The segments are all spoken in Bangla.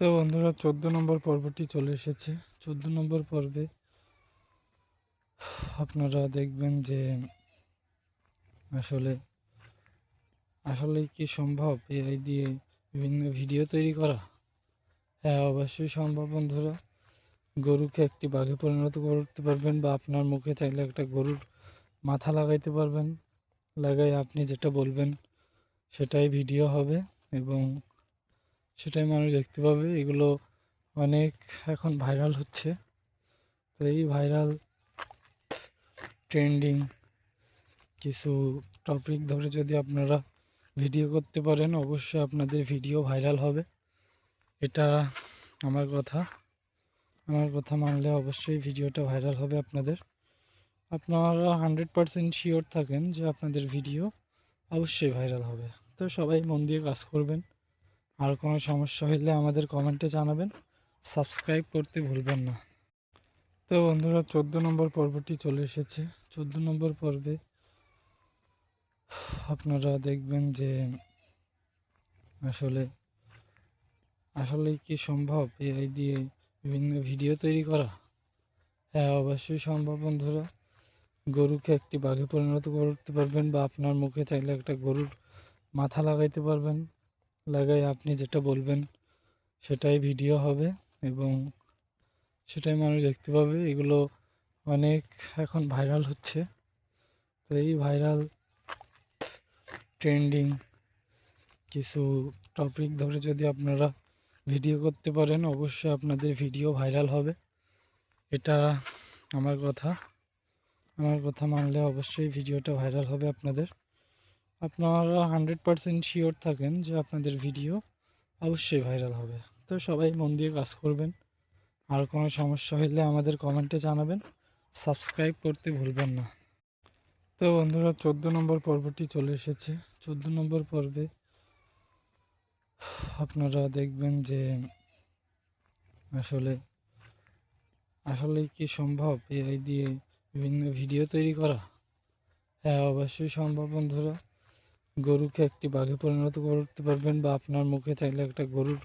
তো বন্ধুরা, চোদ্দ নম্বর পর্বটি চলে এসেছে। চোদ্দ নম্বর পর্বে আপনারা দেখবেন যে আসলে আসলে কি সম্ভব এআই দিয়ে বিভিন্ন ভিডিও তৈরি করা? হ্যাঁ অবশ্যই সম্ভব বন্ধুরা। গরুকে একটি বাঘে পরিণত করতে পারবেন বা আপনার মুখে চাইলে একটা গরুর মাথা লাগাইতে পারবেন। লাগাই আপনি যেটা বলবেন সেটাই ভিডিও হবে এবং সেটাই মানুষ দেখতে পাবে। এগুলো অনেক এখন ভাইরাল হচ্ছে। তো এই ভাইরাল ট্রেন্ডিং কিছু টপিক ধরে যদি আপনারা ভিডিও করতে পারেন, অবশ্যই আপনাদের ভিডিও ভাইরাল হবে। এটা আমার কথা। আমার কথা মানলে অবশ্যই ভিডিওটা ভাইরাল হবে আপনাদের। আপনারা হান্ড্রেড পারসেন্ট শিওর থাকেন যে আপনাদের ভিডিও অবশ্যই ভাইরাল হবে। তো সবাই মন দিয়ে কাজ করবেন। আর কোনো সমস্যা হলে আমাদের কমেন্টে জানাবেন। সাবস্ক্রাইব করতে ভুলবেন না। তো বন্ধুরা, চোদ্দ নম্বর পর্বটি চলে এসেছে। চোদ্দ নম্বর পর্বে আপনারা দেখবেন যে আসলে আসলে কি সম্ভব এআই দিয়ে বিভিন্ন ভিডিও তৈরি করা? হ্যাঁ অবশ্যই সম্ভব বন্ধুরা। গরুকে একটি বাঘে পরিণত করতে পারবেন বা আপনার মুখে চাইলে একটা গরুর মাথা লাগাইতে পারবেন। লাগাই, আপনি যেটা বলবেন সেটাই ভিডিও হবে এবং সেটাই মানুষ দেখতে পাবে। এগুলো অনেক এখন ভাইরাল হচ্ছে। তো এই ভাইরাল ট্রেন্ডিং কিছু টপিক ধরে যদি আপনারা ভিডিও করতে পারেন, অবশ্যই আপনাদের ভিডিও ভাইরাল হবে। এটা আমার কথা। আমার কথা মানলে অবশ্যই ভিডিওটা ভাইরাল হবে আপনাদের। আপনারা হান্ড্রেড পারসেন্ট শিওর থাকেন যে আপনাদের ভিডিও অবশ্যই ভাইরাল হবে। তো সবাই মন দিয়ে কাজ করবেন। আর কোনো সমস্যা হলে আমাদের কমেন্টে জানাবেন। সাবস্ক্রাইব করতে ভুলবেন না। তো বন্ধুরা, চোদ্দ নম্বর পর্বটি চলে এসেছে। চোদ্দ নম্বর পর্বে আপনারা দেখবেন যে আসলে আসলে কি সম্ভব এআই দিয়ে বিভিন্ন ভিডিও তৈরি করা? হ্যাঁ অবশ্যই সম্ভব বন্ধুরা। গরুকে একটি বাঘে পরিণত করতে পারবেন বা আপনার মুখে চাইলে একটা গরুর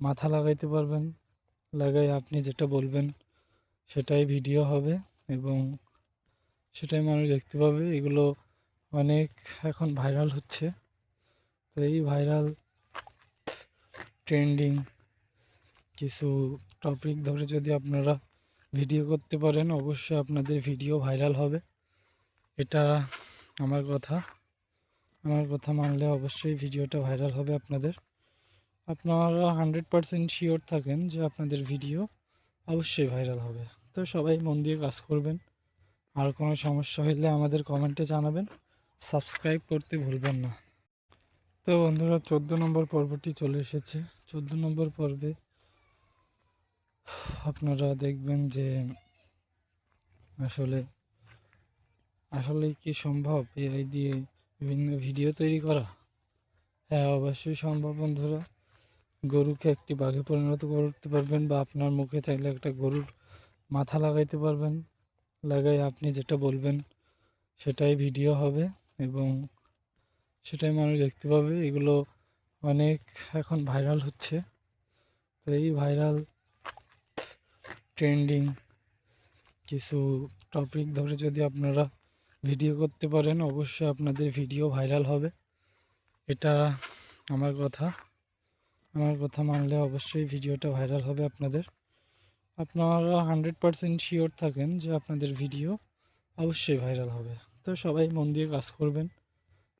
মাথা লাগাইতে পারবেন। লাগাই আপনি যেটা বলবেন, সেটাই ভিডিও হবে এবং সেটাই মানুষ দেখতে পাবে। এগুলো অনেক এখন ভাইরাল হচ্ছে। তো এই ভাইরাল ট্রেন্ডিং কিছু টপিক ধরে যদি আপনারা ভিডিও করতে পারেন, অবশ্যই আপনাদের ভিডিও ভাইরাল হবে। এটা আমার কথা। আমার কথা মানলে অবশ্যই ভিডিওটা ভাইরাল হবে আপনাদের। আপনারা হান্ড্রেড পারসেন্ট শিওর থাকেন যে আপনাদের ভিডিও অবশ্যই ভাইরাল হবে। তো সবাই মন দিয়ে কাজ করবেন। আর কোনো সমস্যা হলে আমাদের কমেন্টে জানাবেন। সাবস্ক্রাইব করতে ভুলবেন না। তো বন্ধুরা, চোদ্দ নম্বর পর্বটি চলে এসেছে। চোদ্দ নম্বর পর্বে আপনারা দেখবেন যে আসলে আসলে কি সম্ভব? এআই দিয়ে বিভিন্ন ভিডিও তৈরি করা। হ্যাঁ অবশ্যই সম্ভব বন্ধুরা। গরুকে একটি বাঘে পরিণত করতে পারবেন বা আপনার মুখে চাইলে একটা গরুর মাথা লাগাইতে পারবেন। লাগাই আপনি যেটা বলবেন, সেটাই ভিডিও হবে এবং সেটাই মানুষ দেখতে পাবে। এগুলো অনেক এখন ভাইরাল হচ্ছে। তো এই ভাইরাল ট্রেন্ডিং কিছু টপিক ধরে যদি আপনারা ভিডিও করতে পারেন, অবশ্যই আপনাদের ভিডিও ভাইরাল হবে। এটা আমার কথা। আমার কথা মানলে অবশ্যই ভিডিওটা ভাইরাল হবে আপনাদের। আপনারা হান্ড্রেড পারসেন্ট শিওর থাকেন যে আপনাদের ভিডিও অবশ্যই ভাইরাল হবে। তো সবাই মন দিয়ে কাজ করবেন।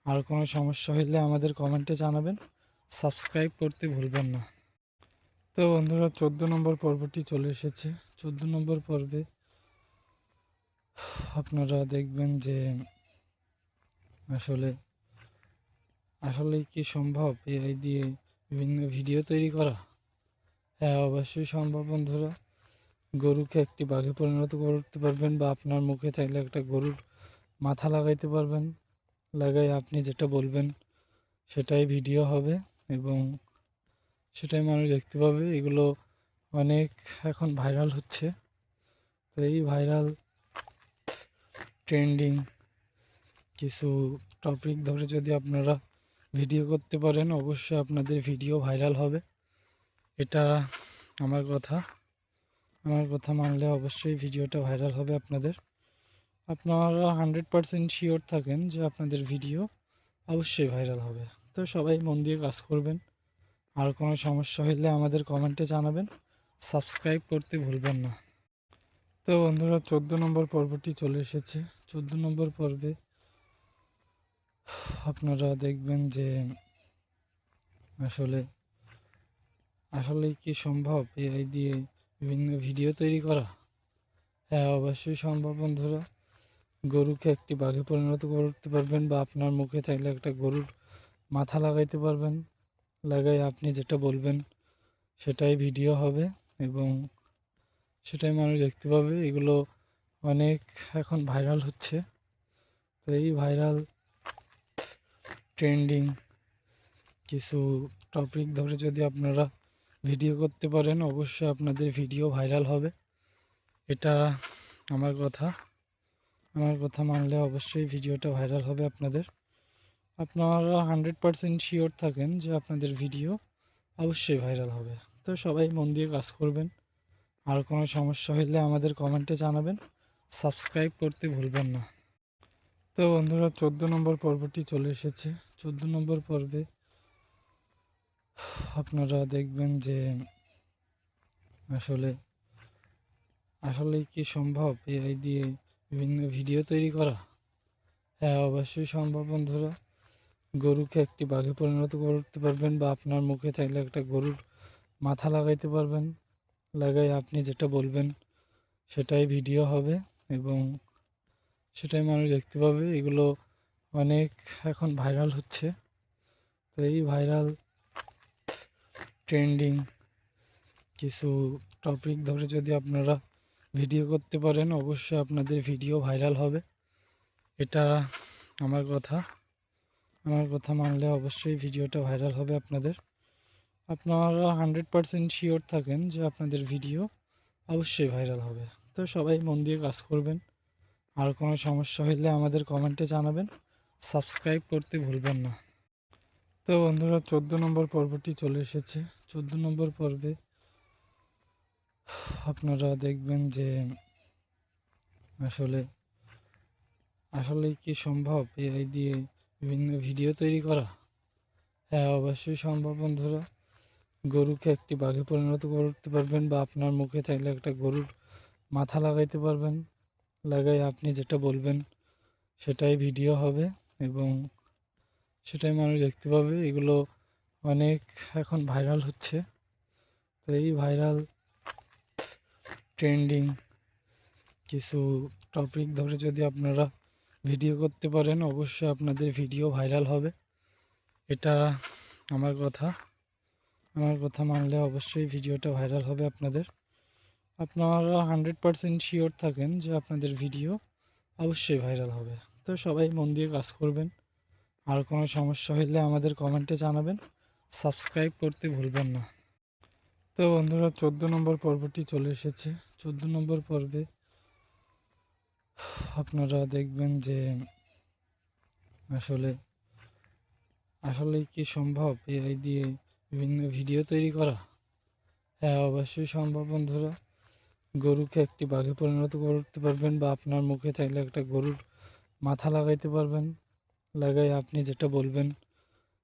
আর কোনো সমস্যা হলে আমাদের কমেন্টে জানাবেন। সাবস্ক্রাইব করতে ভুলবেন না। তো বন্ধুরা, চোদ্দ নম্বর পর্বটি চলে এসেছে। চোদ্দ নম্বর পর্বে আপনারা দেখবেন যে আসলে আসলে কি সম্ভব এআই দিয়ে বিভিন্ন ভিডিও তৈরি করা? হ্যাঁ অবশ্যই সম্ভব বন্ধুরা। গরুকে একটি বাঘে পরিণত করতে পারবেন বা আপনার মুখে চাইলে একটা গরুর মাথা লাগাইতে পারবেন। লাগাই আপনি যেটা বলবেন, সেটাই ভিডিও হবে এবং সেটাই মানুষ দেখতে পাবে। এগুলো অনেক এখন ভাইরাল হচ্ছে। তো এই ভাইরাল ট্রেন্ডিং কিছু টপিক ধরে যদি আপনারা ভিডিও করতে পারেন, অবশ্যই আপনাদের ভিডিও ভাইরাল হবে। এটা আমার কথা। আমার কথা মানলে অবশ্যই ভিডিওটা ভাইরাল হবে আপনাদের। আপনারা হান্ড্রেড পারসেন্ট শিওর থাকেন যে আপনাদের ভিডিও অবশ্যই ভাইরাল হবে। তো সবাই মন দিয়ে কাজ করবেন। আর কোনো সমস্যা হলে আমাদের কমেন্টে জানাবেন। সাবস্ক্রাইব করতে ভুলবেন না। তো বন্ধুরা, চোদ্দ নম্বর পর্বটি চলে এসেছে। চোদ্দ নম্বর পর্বে আপনারা দেখবেন যে আসলে আসলে কি সম্ভব এআই দিয়ে বিভিন্ন ভিডিও তৈরি করা? হ্যাঁ অবশ্যই সম্ভব বন্ধুরা। গরুকে একটি বাঘে পরিণত করতে পারবেন বা আপনার মুখে চাইলে একটা গরুর মাথা লাগাইতে পারবেন। লাগাই আপনি যেটা বলবেন, সেটাই ভিডিও হবে এবং সেটাই মানুষ দেখতে পাবে। এগুলো অনেক এখন ভাইরাল হচ্ছে। তো এই ভাইরাল ট্রেন্ডিং কিছু টপিক ধরে যদি আপনারা ভিডিও করতে পারেন, অবশ্যই আপনাদের ভিডিও ভাইরাল হবে। এটা আমার কথা। আমার কথা মানলে অবশ্যই ভিডিওটা ভাইরাল হবে আপনাদের। আপনারা হান্ড্রেড পারসেন্ট শিওর থাকেন যে আপনাদের ভিডিও অবশ্যই ভাইরাল হবে। তো সবাই মন দিয়ে কাজ করবেন। আর কোনো সমস্যা হলে আমাদের কমেন্টে জানাবেন। সাবস্ক্রাইব করতে ভুলবেন না। তো বন্ধুরা, চোদ্দ নম্বর পর্বটি চলে এসেছে। চোদ্দ নম্বর পর্বে আপনারা দেখবেন যে আসলে আসলে কি সম্ভব এআই দিয়ে বিভিন্ন ভিডিও তৈরি করা? হ্যাঁ অবশ্যই সম্ভব বন্ধুরা। গরুকে একটি বাঘে পরিণত করতে পারবেন বা আপনার মুখে চাইলে একটা গরুর মাথা লাগাইতে পারবেন। লাগাই আপনি যেটা বলবেন, সেটাই ভিডিও হবে। এবং সেটাই মানুষ দেখতে পাবে। এগুলো অনেক এখন ভাইরাল হচ্ছে। তো এই ভাইরাল ট্রেন্ডিং কিছু টপিক ধরে যদি আপনারা ভিডিও করতে পারেন, অবশ্যই আপনাদের ভিডিও ভাইরাল হবে। এটা আমার কথা। আমার কথা মানলে অবশ্যই ভিডিওটা ভাইরাল হবে আপনাদের। আপনারা হান্ড্রেড পারসেন্ট শিওর থাকেন যে আপনাদের ভিডিও অবশ্যই ভাইরাল হবে। তো সবাই মন দিয়ে কাজ করবেন। আর কোনো সমস্যা হলে আমাদের কমেন্টে জানাবেন। সাবস্ক্রাইব করতে ভুলবেন না। তো বন্ধুরা, চোদ্দ নম্বর পর্বটি চলে এসেছে। চোদ্দ নম্বর পর্বে আপনারা দেখবেন যে আসলে আসলে কি সম্ভব এআই দিয়ে বিভিন্ন ভিডিও তৈরি করা? হ্যাঁ অবশ্যই সম্ভব বন্ধুরা। গরুকে একটি বাঘে পরিণত করতে পারবেন বা আপনার মুখে চাইলে একটা গরুর মাথা লাগাইতে পারবেন। লাগাই আপনি যেটা বলবেন, সেটাই ভিডিও হবে এবং সেটাই মানুষ দেখতে পাবে। এগুলো অনেক এখন ভাইরাল হচ্ছে। তো এই ভাইরাল ট্রেন্ডিং কিছু টপিক ধরে যদি আপনারা ভিডিও করতে পারেন, অবশ্যই আপনাদের ভিডিও ভাইরাল হবে। এটা আমার কথা। আমার কথা মানলে অবশ্যই ভিডিওটা ভাইরাল হবে আপনাদের। আপনারা হান্ড্রেড পারসেন্ট শিওর থাকেন যে আপনাদের ভিডিও অবশ্যই ভাইরাল হবে। তো সবাই মন দিয়ে কাজ করবেন। আর কোনো সমস্যা হলে আমাদের কমেন্টে জানাবেন। সাবস্ক্রাইব করতে ভুলবেন না। তো বন্ধুরা, চোদ্দ নম্বর পর্বটি চলে এসেছে। চোদ্দ নম্বর পর্বে আপনারা দেখবেন যে আসলে আসলে কি সম্ভব এআই দিয়ে বিভিন্ন ভিডিও তৈরি করা? হ্যাঁ অবশ্যই সম্ভব বন্ধুরা। গরুকে একটি বাঘে পরিণত করতে পারবেন বা আপনার মুখে চাইলে একটা গরুর মাথা লাগাইতে পারবেন। লাগাই আপনি যেটা বলবেন,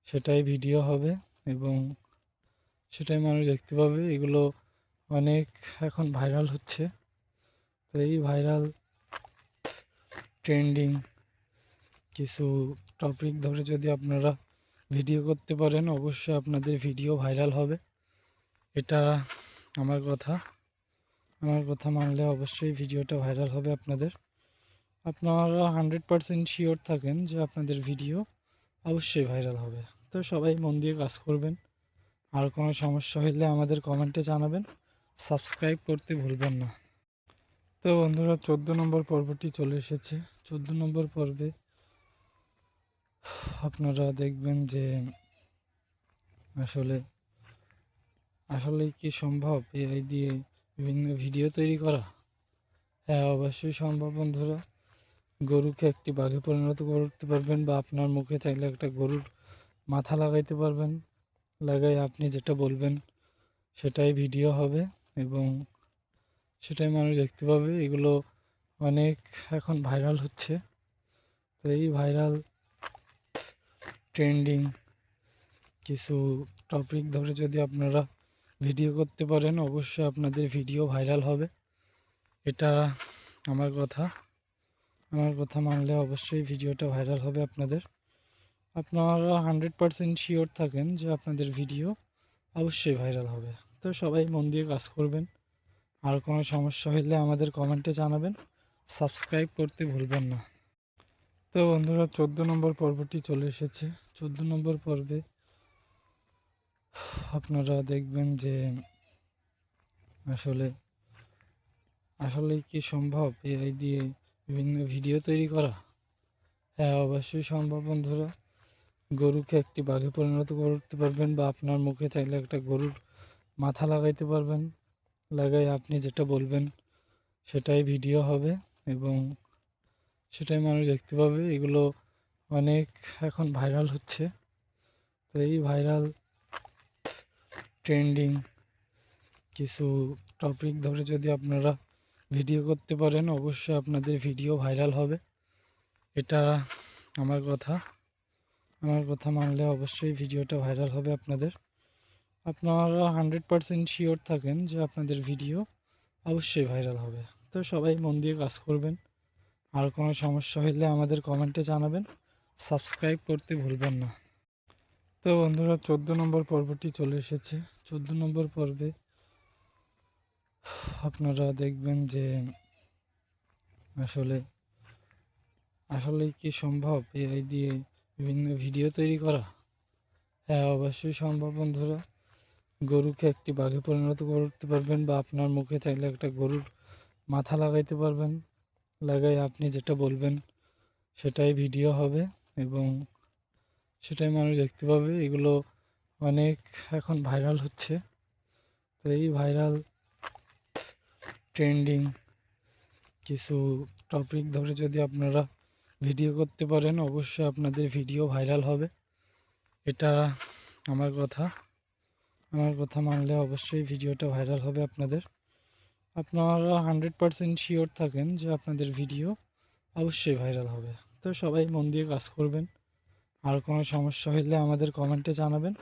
সেটাই ভিডিও হবে এবং সেটাই মানুষ দেখতে পাবে। এগুলো অনেক এখন ভাইরাল হচ্ছে। তো এই ভাইরাল ট্রেন্ডিং কিছু টপিক ধরে যদি আপনারা ভিডিও করতে পারেন, অবশ্যই আপনাদের ভিডিও ভাইরাল হবে। এটা আমার কথা। আমার কথা মানলে অবশ্যই ভিডিওটা ভাইরাল হবে আপনাদের। আপনারা হান্ড্রেড পারসেন্ট শিওর থাকেন যে আপনাদের ভিডিও অবশ্যই ভাইরাল হবে। তো সবাই মন দিয়ে কাজ করবেন। আর কোনো সমস্যা হলে আমাদের কমেন্টে জানাবেন। সাবস্ক্রাইব করতে ভুলবেন না। তো বন্ধুরা, চোদ্দ নম্বর পর্বটি চলে এসেছে। চোদ্দ নম্বর পর্বে আপনারা দেখবেন যে আসলে আসলে কি সম্ভব? এআই দিয়ে বিভিন্ন ভিডিও তৈরি করা। হ্যাঁ অবশ্যই সম্ভব বন্ধুরা। গরুকে একটি বাঘে পরিণত করতে পারবেন বা আপনার মুখে চাইলে একটা গরুর মাথা লাগাইতে পারবেন। লাগাই আপনি যেটা বলবেন, সেটাই ভিডিও হবে এবং সেটাই মানুষ দেখতে পাবে। এগুলো অনেক এখন ভাইরাল হচ্ছে। তো এই ভাইরাল ট্রেন্ডিং কিছু টপিক ধরে যদি আপনারা ভিডিও করতে পারেন, অবশ্যই আপনাদের ভিডিও ভাইরাল হবে। এটা আমার কথা। আমার কথা মানলে অবশ্যই ভিডিওটা ভাইরাল হবে আপনাদের। আপনারা হান্ড্রেড পারসেন্ট শিওর থাকেন যে আপনাদের ভিডিও অবশ্যই ভাইরাল হবে। তো সবাই মন দিয়ে কাজ করবেন। আর কোনো সমস্যা হলে আমাদের কমেন্টে জানাবেন। সাবস্ক্রাইব করতে ভুলবেন না। তো বন্ধুরা, চোদ্দ নম্বর পর্বটি চলে এসেছে। চোদ্দ নম্বর পর্বে আপনারা দেখবেন যে আসলে আসলে কি সম্ভব এআই দিয়ে বিভিন্ন ভিডিও তৈরি করা? হ্যাঁ অবশ্যই সম্ভব বন্ধুরা। গরুকে একটি বাঘে পরিণত করতে পারবেন বা আপনার মুখে চাইলে একটা গরুর মাথা লাগাইতে পারবেন। লাগাই আপনি যেটা বলবেন, সেটাই ভিডিও হবে এবং সেটাই মানুষ দেখতে পাবে। এগুলো অনেক এখন ভাইরাল হচ্ছে। তো এই ভাইরাল ট্রেন্ডিং কিছু টপিক ধরে যদি আপনারা ভিডিও করতে পারেন, অবশ্যই আপনাদের ভিডিও ভাইরাল হবে। এটা আমার কথা। আমার কথা মানলে অবশ্যই ভিডিওটা ভাইরাল হবে আপনাদের। আপনারা হান্ড্রেড পারসেন্ট শিওর থাকেন যে আপনাদের ভিডিও অবশ্যই ভাইরাল হবে। তো সবাই মন দিয়ে কাজ করবেন। আর কোনো সমস্যা হলে আমাদের কমেন্টে জানাবেন। সাবস্ক্রাইব করতে ভুলবেন না। তো বন্ধুরা, চোদ্দ নম্বর পর্বটি চলে এসেছে। চোদ্দ নম্বর পর্বে আপনারা দেখবেন যে আসলে আসলে কি সম্ভব এআই দিয়ে বিভিন্ন ভিডিও তৈরি করা? হ্যাঁ অবশ্যই সম্ভব বন্ধুরা। গরুকে একটি বাঘে পরিণত করতে পারবেন বা আপনার মুখে চাইলে একটা গরুর মাথা লাগাইতে পারবেন। লাগাই আপনি যেটা বলবেন, সেটাই ভিডিও হবে এবং সেটাই মানুষ দেখতে পাবে। এগুলো অনেক এখন ভাইরাল হচ্ছে। তো এই ভাইরাল ট্রেন্ডিং কিছু টপিক ধরে যদি আপনারা ভিডিও করতে পারেন, অবশ্যই আপনাদের ভিডিও ভাইরাল হবে। এটা আমার কথা। আমার কথা মানলে অবশ্যই ভিডিওটা ভাইরাল হবে আপনাদের। আপনারা হান্ড্রেড পারসেন্ট শিওর থাকেন যে আপনাদের ভিডিও অবশ্যই ভাইরাল হবে। তো সবাই মন দিয়ে কাজ করবেন। আর কোনো সমস্যা হলে আমাদের কমেন্টে জানাবেন।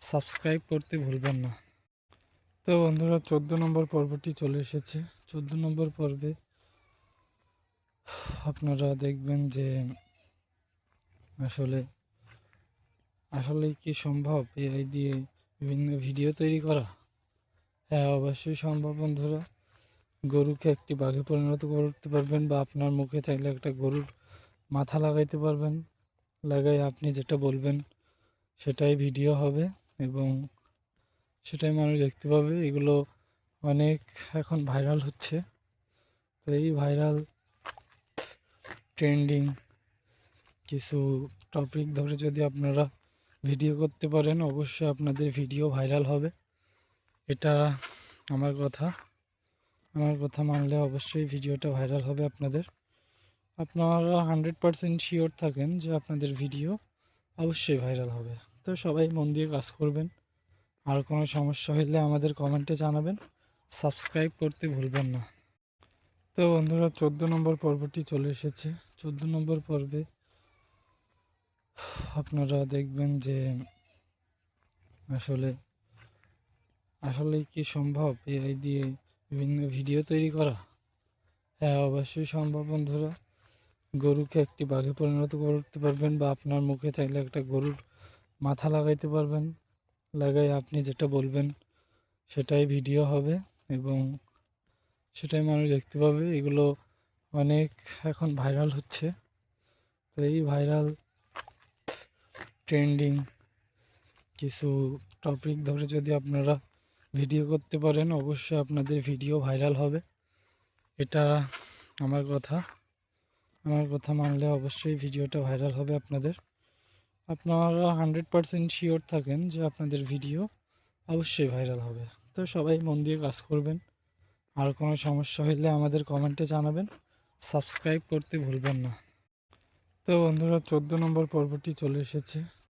সাবস্ক্রাইব করতে ভুলবেন না। তো বন্ধুরা, চোদ্দ নম্বর পর্বটি চলে এসেছে। চোদ্দ নম্বর পর্বে আপনারা দেখবেন যে আসলে আসলে কি সম্ভব এআই দিয়ে বিভিন্ন ভিডিও তৈরি করা? হ্যাঁ অবশ্যই সম্ভব বন্ধুরা। গরুকে একটি বাঘে পরিণত করতে পারবেন বা আপনার মুখে চাইলে একটা গরুর মাথা লাগাইতে পারবেন। লাগাই, আপনি যেটা বলবেন সেটাই ভিডিও হবে এবং সেটাই মানুষ দেখতে পাবে। এগুলো অনেক এখন ভাইরাল হচ্ছে। তো এই ভাইরাল ট্রেন্ডিং কিছু টপিক ধরে যদি আপনারা ভিডিও করতে পারেন, অবশ্যই আপনাদের ভিডিও ভাইরাল হবে। এটা আমার কথা। আমার কথা মানলে অবশ্যই ভিডিওটা ভাইরাল হবে আপনাদের। আপনারা হান্ড্রেড পারসেন্ট শিওর থাকেন যে আপনাদের ভিডিও অবশ্যই ভাইরাল হবে। তো সবাই মন দিয়ে কাজ করবেন। আর কোনো সমস্যা হলে আমাদের কমেন্টে জানাবেন। সাবস্ক্রাইব করতে ভুলবেন না। তো বন্ধুরা, চোদ্দ নম্বর পর্বটি চলে এসেছে। চোদ্দ নম্বর পর্বে আপনারা দেখবেন যে আসলে আসলে কি সম্ভব এআই দিয়ে বিভিন্ন ভিডিও তৈরি করা? হ্যাঁ অবশ্যই সম্ভব বন্ধুরা। গরুকে একটি বাঘে পরিণত করতে পারবেন বা আপনার মুখে চাইলে একটা গরুর মাথা লাগাইতে পারবেন। লাগাই আপনি যেটা বলবেন, সেটাই ভিডিও হবে এবং সেটাই মানুষ দেখতে পাবে। এগুলো অনেক এখন ভাইরাল হচ্ছে। তো এই ভাইরাল ট্রেন্ডিং কিছু টপিক ধরে যদি আপনারা ভিডিও করতে পারেন, অবশ্যই আপনাদের ভিডিও ভাইরাল হবে। এটা আমার কথা। আমার কথা মানলে অবশ্যই ভিডিওটা ভাইরাল হবে আপনাদের। আপনারা হান্ড্রেড পারসেন্ট শিওর থাকেন যে আপনাদের ভিডিও অবশ্যই ভাইরাল হবে। তো সবাই মন দিয়ে কাজ করবেন। আর কোনো সমস্যা হলে আমাদের কমেন্টে জানাবেন। সাবস্ক্রাইব করতে ভুলবেন না। তো বন্ধুরা, চোদ্দ নম্বর পর্বটি চলে এসেছে।